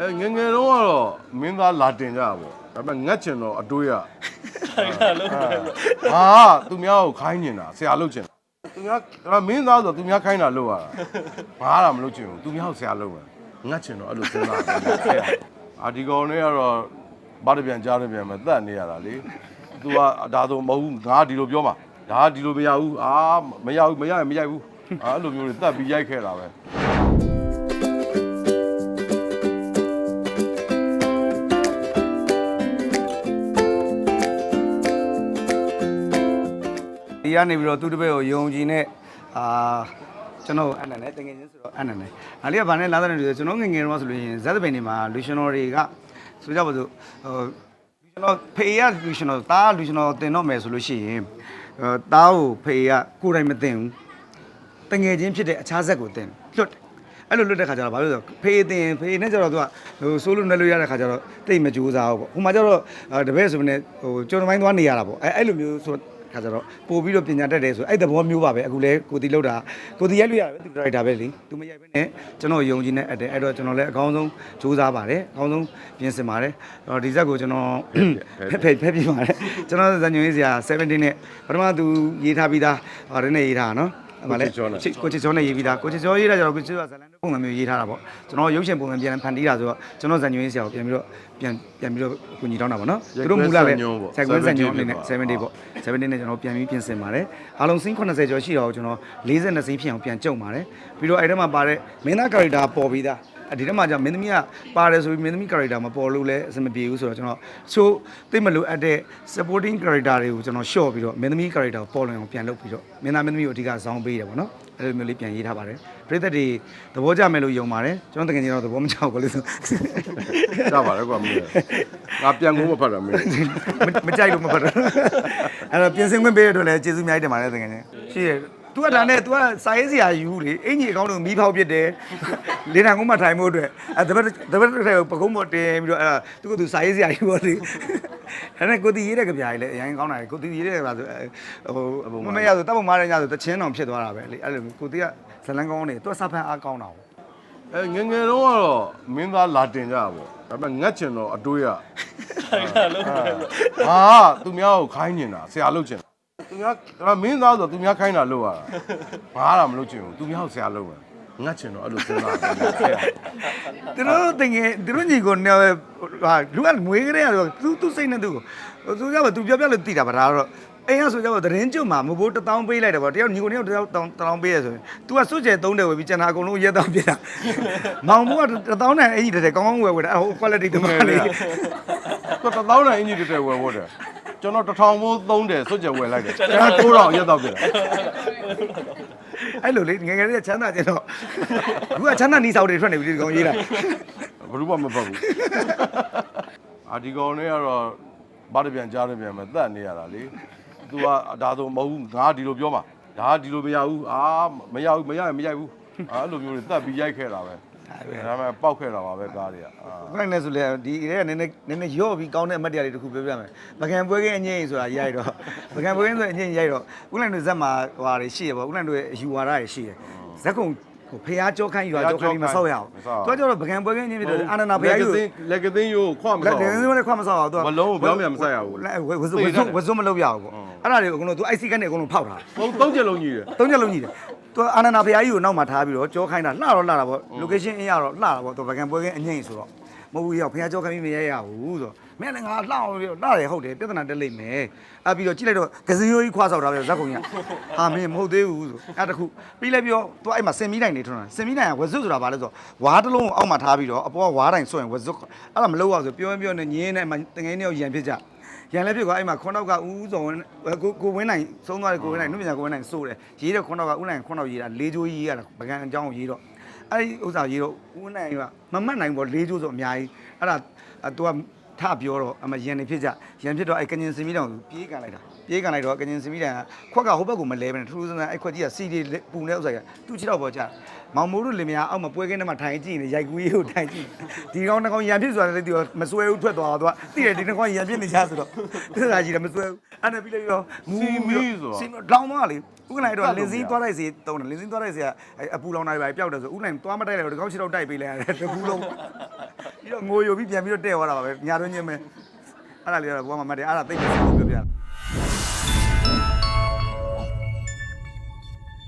အဲငယ်ငယ်တော့ကတော့မင်းသားလာတင်ကြတာပေါ့ဒါပေမဲ့ငတ်ချင်တော့အတွေးရဟာသူများကိုခိုင်းနေတာဆရာလုပ်ချင်တာသူများဒါမင်းသားဆိုသူများခိုင်းတာလုပ်ရတာဘာတာမလုပ်ချင်ဘူးသူများကိုဆရာလုပ်မယ်ငတ်ချင်တော့အဲ့လိုစဉ်းစားတယ်ဆရာအာဒီကောင်တွေကတော့ဘာတပြန်ကြားတယ်ပြန်မတတ်နေရတာလေသူကဒါဆိုမဟုတ်ဘူးငါဒီလိုပြောမှာဒါကဒီလိုမရဘူးအာမရဘူးမရရင်မရိုက်ဘူးအာအဲ့လိုမျိုးတွေတတ်ပြီးရိုက်ခဲ့တာပဲ ဒီကနေပြီးတော့သူ့တပည့်ကိုယုံကြည်နဲ့အာကျွန်တော်အနန္နဲ့တကယ်ချင်းဆိုတော့အနန္နဲ့ဒါလေးကဘာနဲ့လာတဲ့လူဆိုကျွန်တော်ငယ်ငယ်တော့ဆိုလို့ရှိရင်ဇက်သပင်တွေမှာလူရှင်တော်တွေကဆိုကြပါစို့ဟိုလူရှင်တော်ဖေရလူရှင်တော်တားလူရှင်တော်တင်တော့မယ်ဆိုလို့ရှိရင်ဟိုတားကိုဖေရကိုယ်တိုင်မတင်ဘူးတငယ်ချင်းဖြစ်တဲ့အခြားဇက်ကိုတင်လွတ်တယ်အဲ့လိုလွတ်တဲ့ခါကျတော့ဘာလို့လဲဆိုတော့ဖေးတင်ဖေးနဲ့ကျတော့သူကဟိုဆိုးလို့နဲ့လို့ရတဲ့ခါကျတော့တိတ်မကြိုးစားဘူးပေါ့ဟိုမှာကျတော့တပည့်ဆိုနေဟိုကျွန်တော်မိုင်းသွားနေရတာပေါ့အဲ့အဲ့လိုမျိုးဆို ခါကျတော့ပို့ပြီးတော့ပညာတတ်တယ်ဆိုအဲ့သဘောမျိုးပါပဲအခုလဲကိုတီလောက်တာကိုတီရိုက်လို့ရတယ်ပဲသူဒရိုက်တာပဲလေသူမရိုက်ပဲနဲ့ကျွန်တော်ယုံကြည်နေအပ်တယ်အဲ့တော့ကျွန်တော်လည်းအကောင်းဆုံးကြိုးစားပါတယ်အကောင်းဆုံးပြင်ဆင်ပါတယ်တော့ဒီဇက်ကိုကျွန်တော်ဖက်ဖက်ဖက်ပြင်ပါတယ်ကျွန်တော်ဇန်ညွေးစရာ17နဲ့ပထမသူရေးထားပြီးသားဟောဒီနေ့ရေးထားတာနော်အဲ့ မှာလဲကိုချစ်ကျော်နဲ့ရေးပြီးသားကိုချစ်ကျော်ရေးတာကျတော့ကိုချစ်ကျော်ဇလန်ပုံစံမျိုးရေးထားတာပေါ့ကျွန်တော်ရုပ်ရှင်ပုံစံပြန်ဖန်တီးတာဆိုတော့ကျွန်တော်ဇန်ညွေးဆရာကိုပြန်ပြီးတော့ပြန်ပြန်ပြီးတော့ကိုညီတောင်းတာပေါ့နော်သူတို့မူလာပဲစိုက်ကွင်းဇန်ညွေးအနေနဲ့7 day ပေါ့7 day နဲ့ကျွန်တော်ပြန်ပြီးပြင်ဆင်ပါတယ်အားလုံးစင်း80ကျော်ရှိတော့ကျွန်တော်42စင်းဖြစ်အောင်ပြန်ကြုံပါတယ်ပြီးတော့အဲ့ထဲမှာပါတဲ့မင်းသား character ပေါ်ပြီးသား ဒီထဲမှာじゃမင်းသမီးကပါတယ်ဆိုပြီးမင်းသမီး character မပေါ်လို့လဲအဆင်မပြေဘူးဆိုတော့ကျွန်တော်ချိုးသိမလို့အပ်တဲ့ supporting character တွေကိုကျွန်တော် short ပြီးတော့မင်းသမီး character ကိုပေါ်လွင်အောင်ပြန်လုပ်ပြီးတော့မင်းသားမင်းသမီးကိုအဓိကဇောင်းပေးတယ်ပေါ့နော်အဲ့လိုမျိုးလေးပြန်ရေးထားပါတယ်ပြည်သက်တွေသဘောကျမယ်လို့ယုံပါတယ်ကျွန်တော်တကယ်ကြီးတော့သဘောမကျဘူးလို့ဆိုကြပါလေကွာမင်းငါပြန်ကုန်မဖတ်တာမင်းမကြိုက်လို့မဖတ်တော့အဲ့တော့ပြင်ဆင်ခွင့်ပေးရတော့လည်းကျေးဇူးအများကြီးတင်ပါတယ်တကယ်ကြီးရှိရ तू ကဒါနဲ့ तू ကစာရေးစရာယူလေအင်ကြီးအကောင်းတို့မီးဖောက်ပစ်တယ်လေတံကုန်းမှာထိုင်မှုအတွက်အဲတပတ်တပတ်ထဲပကုံးပေါ်တင်ပြီးတော့အဲ့ဒါသူကသူစာရေးစရာယူပါလေဒါနဲ့ကိုတီရေးတဲ့ကြပြားကြီးလည်းအရင်ကောင်းတာလေကိုတီရေးတဲ့ကြပြားဆိုဟိုမမေရဆိုတပ်ပုံမားတဲ့ညဆိုတချင်းတော်ဖြစ်သွားတာပဲလေအဲ့လိုကိုတီကဇလန်ကောင်းနေ तू စဖန်အားကောင်းတာပေါ့ အဲငယ်ငယ်တော့ကတော့မင်းသားလာတင်ကြတာပေါ့ဒါပေမဲ့ငတ်ချင်တော့အတွေးရဟာသူများကိုခိုင်းနေတာဆရာလုပ်ချင်တာ သူများဒါမင်းသားဆိုသူများခိုင်းတာလုပ်ရတာဘာတာမလုပ်ချင်ဘူးသူများကိုဆရာလုပ်မယ်ငတ်ချင်တော့အဲ့လိုစဉ်းစားတယ်ဆရာသူတို့တကယ်သူတို့ညီကိုနေဟာလူကငွေကလေးကတော့သူသူစိတ်နဲ့သူကိုသူကသူပြောပြလို့တည်တာပါဒါတော့အိမ်ကဆိုကြတော့သတင်းကြုံမှာမဘိုးတစ်တောင်းပေးလိုက်တယ်ပေါ့တယောက်ညီကိုတယောက်တစ်တောင်းတစ်တောင်းပေးရဆိုရင် तू ကစွတ်ကျဲသုံးတယ်ဝယ်ပြီးကျန်တာအကုန်လုံးရဲတောင်းပြတာမောင်ဘိုးကတစ်တောင်းနဲ့အင်ကြီးတဲ့ကောင်းကောင်းဝယ်ဝယ်တယ်ဟို quality တမန်လေးသူတစ်သောင်းနဲ့အင်ဂျီတက်ဝယ်ဖို့တယ် ကျွန်တော်တစ်ထောင်မိုးသုံးတယ်စွတ်ကြဝယ်လိုက်တယ်ကျွန်တော်တိုးတော့ရက်တော့ပြတယ်အဲ့လိုလေငယ်ငယ်လေးချမ်းသာကျင်တော့အခုကချမ်းသာနီးစာတွေထွက်နေပြီဒီကောင်ရေးတာဘယ်သူမှမပတ်ဘူးအာဒီကောင်တွေကတော့ဘာတပြန်ကြားတယ်ပြန်မတတ်နေရတာလေသူကဒါဆိုမဟုတ်ဘူးငါဒီလိုပြောမှာဒါကဒီလိုမရဘူးအာမရဘူးမရရင်မရိုက်ဘူးအာအဲ့လိုမျိုးတွေတတ်ပြီးရိုက်ခဲ့တာပဲ ဒါပေမဲ့ပောက်ခဲ့တာပါပဲကားတွေကအာဘယ်နဲ့ဆိုလဲဒီရဲကနည်းနည်းနည်းနည်းရော့ပြီးကောင်းတဲ့အမတ်တရားတွေတခုပြောပြမယ်။ပကံပွဲကင်းအငိမ့်ဆိုတာရိုက်တော့ပကံပွဲကင်းဆိုအငိမ့်ရိုက်တော့ဥလိုင်တို့ဇက်မှာဟိုဟာတွေရှိရပေါ့ဥလိုင်တို့ရဲ့အယူဝါဒတွေရှိရ။ဇက်ကုံဟိုဖះကြောခန်းယူတာကြောခန်းကြီးမဆောက်ရအောင်။သူကကျတော့ပကံပွဲကင်းချင်းဖြစ်တော့အာနန္ဒဖះယူလက်ကသိန်းရိုးခွမလက်ဆောက်တယ်စမလည်းခွမဆောက်အောင်သူကဘလုံးကိုပြောင်းပြန်မဆက်ရဘူးလက်ဝဝဇဝဇဝဇမလုပ်ရဘူးပေါ့။အဲ့ဒါတွေအကုန်လုံးသူ IC ကနေအကုန်လုံးဖောက်ထား။ဘုံသုံးချက်လုံးကြီးတယ်သုံးချက်လုံးကြီးတယ် သူအာနန္ဒဖရာကြီးကိုနောက်မှာထားပြီးတော့ကြောခိုင်းတာလှတော့လှတာပေါ့ location အင်းရတော့လှတာပေါ့သူဗကန်ပွဲကင်းအငိမ့်ဆိုတော့မဟုတ်ဘူးရောက်ဖရာကြောခိုင်းပြီးမရရဘူးဆိုတော့မင်းလည်းငါလှအောင်ပြီးတော့လှတယ်ဟုတ်တယ်ပြဿနာတက်လိမ့်မယ်အပြီးတော့ကြည့်လိုက်တော့ကစင်ရိုးကြီးခွာဆောက်တာပဲဇက်ကုံကြီးဟာမင်းမဟုတ်သေးဘူးဆိုအဲ့တခုပြီးလိုက်ပြီးတော့သူအဲ့မှာစင်မီးတိုင်နေထွန်းတာစင်မီးတိုင်ကဝဇွတ်ဆိုတာဘာလဲဆိုတော့ဝါးတစ်လုံးကိုအောက်မှာထားပြီးတော့အပေါ်ကဝါးတိုင်ဆွဲရင်ဝဇွတ်အဲ့ဒါမလုပ်ရဘူးဆိုပြောရင်ပြောနေညင်းနေမှတငယ်နဲ့ရံဖြစ်ကြ ရန်လည်းဖြစ်သွားအဲ့မှာခွန်းတော့ကဦးစုံကိုကိုဝင်းနိုင်သုံးသွားတယ်ကိုဝင်းနိုင်နှုတ်ပြန်ကိုဝင်းနိုင်စိုးတယ်ရေးတဲ့ခွန်းတော့ကဦးနိုင်ခွန်းတော့ရေးတာလေးချိုးရေးရတာပကံအကြောင်းကိုရေးတော့အဲ့ဒီဥစ္စာရေးတော့ဦးနိုင်ကမမှတ်နိုင်ဘူးလေးချိုးဆိုအများကြီးအဲ့ဒါသူက ထပြောတော့အမရန်နေဖြစ်ကြရန်ဖြစ်တော့အဲ့ကညင်စင်မီတောင်ပြေးကန်လိုက်တာပြေးကန်လိုက်တော့ကကျင်စမီတန်ကခွက်ကဟိုဘက်ကိုမလဲဘဲနဲ့ထူးထူးဆန်းဆန်းအဲ့ခွက်ကြီးကစီဒီပူနေဥစ္စာကသူ့ချီတော့ပေါ်ကြမောင်မိုးတို့လင်မယားအောက်မှာပွဲကင်းထဲမှာထိုင်ကြည့်နေရိုက်ကူးရေးကိုထိုင်ကြည့်ဒီကောင်တစ်ကောင်ရံပြစ်ဆိုတာလည်းသူမစွဲဘူးထွက်သွားတော့သူကသိတယ်ဒီတစ်ကောင်ရံပြစ်နေကြဆိုတော့သစ္စာကြီးလည်းမစွဲဘူးအဲ့ဒါပြီးလိုက်တော့စီမီလောင်သွားလေဥက္ကနိုင်တော့လင်းစင်းသွားလိုက်စီတုံးတယ်လင်းစင်းသွားလိုက်စီကအပူလောင်တာပဲပျောက်တယ်ဆိုဥက္ကနိုင်သွားမတိုက်လိုက်တော့ဒီကောင်ချီတော့တိုက်ပေးလိုက်ရတယ်တကူလုံး ပြီးတော့ငိုယိုပြီးပြန်ပြီးတော့တဲ့သွားတာပါပဲညာတော့ညင်းမဲအဲ့ဒါလေးကတော့ဘုရားမမတ်တယ်အဲ့ဒါသိတယ်ပြောပြ